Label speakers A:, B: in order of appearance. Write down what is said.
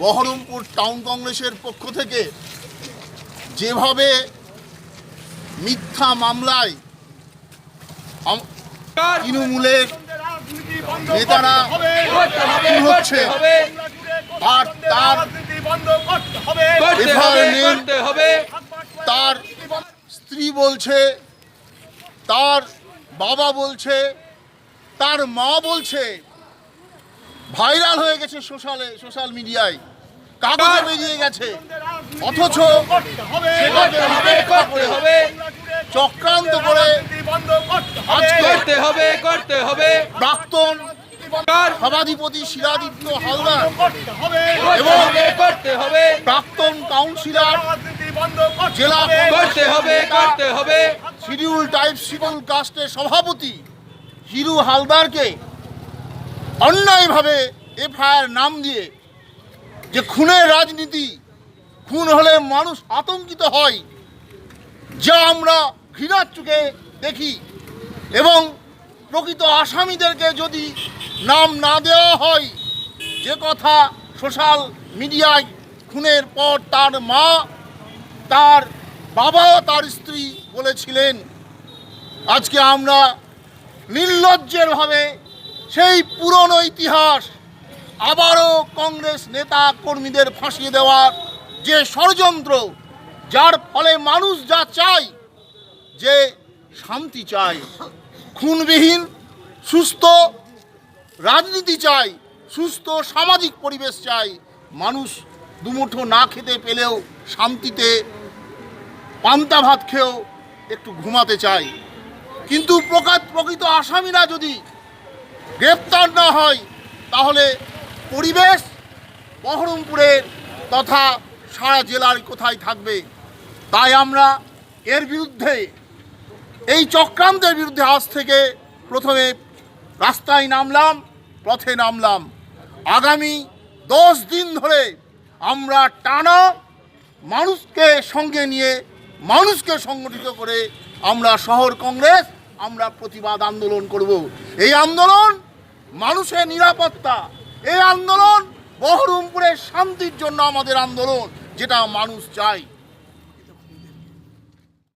A: Baharampur town কংগ্রেসের পক্ষ থেকে যেভাবে মিথ্যা মামলায় তৃণমূলের নেতারা হচ্ছে, আর তার তার স্ত্রী বলছে, তার বাবা বলছে, তার মা বলছে ভাইরাল হয়ে গেছে সোশ্যালে সোশ্যাল মিডিয়ায়। কাগজে বেরিয়ে গেছে। অথচ চক্রান্ত করে
B: করতে হবে। করতে হবে
A: প্রাক্তন সভাধিপতি শিরাদিত্য হালদার
B: হবে। করতে হবে
A: প্রাক্তন কাউন্সিলর জেলা
B: করতে হবে করতে হবে।
A: শিডিউল টাইপ শিডিউল কাস্টের সভাপতি হিরু হালদারকে অন্যায়ভাবে এফআইআর নাম দিয়ে যে খুনের রাজনীতি, খুন হলে মানুষ আতঙ্কিত হয়, যা আমরা ঘৃণার চোখে দেখি এবং প্রকৃত আসামিদেরকে যদি নাম না দেওয়া হয়, যে কথা সোশ্যাল মিডিয়ায় খুনের পর তার মা, তার বাবা তার স্ত্রী বলেছিলেন, আজকে আমরা নির্লজ্জের ভাবে সেই পুরনো ইতিহাস আবারও কংগ্রেস নেতা কর্মীদের ফাঁসিয়ে দেওয়ার যে ষড়যন্ত্র, যার ফলে মানুষ যা চায়, যে শান্তি চায়। খুনবিহীন, সুস্থ রাজনীতি চাই সুস্থ সামাজিক পরিবেশ চাই মানুষ দুমুঠো না খেতে পেলেও শান্তিতে পান্তা ভাত খেয়েও একটু ঘুমাতে চায়। কিন্তু প্রকাত প্রকৃত আসামিরা যদি গ্রেপ্তার না হয়, তাহলে পরিবেশ বহরমপুরের তথা সারা জেলার কোথায় থাকবে? তাই আমরা এর বিরুদ্ধে, এই চক্রান্তের বিরুদ্ধে আজ থেকে প্রথমে রাস্তায় নামলাম, পথে নামলাম। আগামী দশ দিন ধরে আমরা টানা মানুষকে সঙ্গে নিয়ে, মানুষকে সংগঠিত করে আমরা শহর কংগ্রেস আমরা প্রতিবাদ আন্দোলন করব। এই আন্দোলন মানুষের নিরাপত্তা, এই আন্দোলন বহরমপুরের শান্তির জন্য আমাদের আন্দোলন, যেটা মানুষ চায়।